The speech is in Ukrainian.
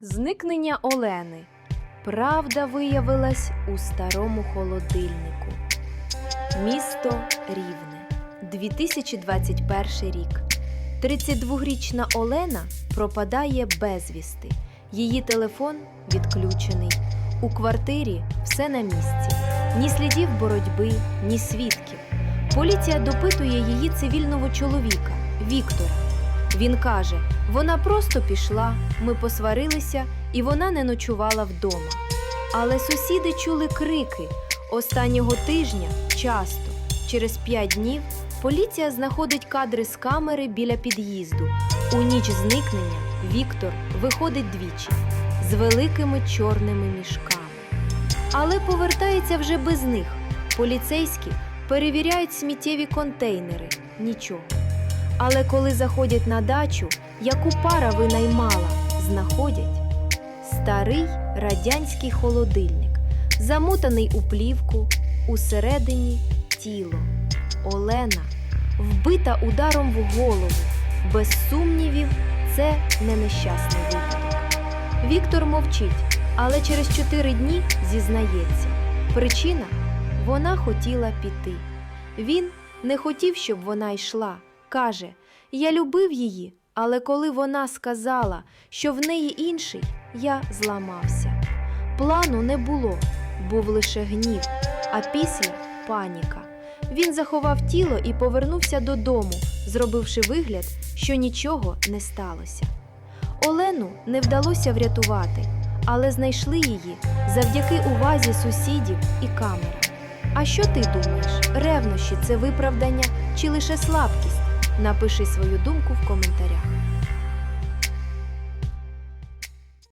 Зникнення Олени. Правда виявилась у старому холодильнику. Місто Рівне. 2021 рік. 32-річна Олена пропадає безвісти. Її телефон відключений. У квартирі все на місці. Ні слідів боротьби, ні свідків. Поліція допитує її цивільного чоловіка Віктора. Він каже: вона просто пішла, ми посварилися, і вона не ночувала вдома. Але сусіди чули крики останнього тижня часто. Через п'ять днів поліція знаходить кадри з камери біля під'їзду. У ніч зникнення Віктор виходить двічі з великими чорними мішками. Але повертається вже без них. Поліцейські перевіряють сміттєві контейнери. Нічого. Але коли заходять на дачу, яку пара винаймала, знаходять старий радянський холодильник, замутаний у плівку, усередині тіло. Олена вбита ударом в голову. Без сумнівів, це не нещасний випадок. Віктор мовчить, але через чотири дні зізнається. Причина вона хотіла піти. Він не хотів, щоб вона йшла. Каже: Я любив її, але коли вона сказала, що в неї інший, я зламався. Плану не було, був лише гнів, а після паніка. Він заховав тіло і повернувся додому, зробивши вигляд, що нічого не сталося. Олену не вдалося врятувати, але знайшли її завдяки увазі сусідів і камерам. А що ти думаєш? Ревнощі це виправдання чи лише слабкість? Напиши свою думку в коментарях.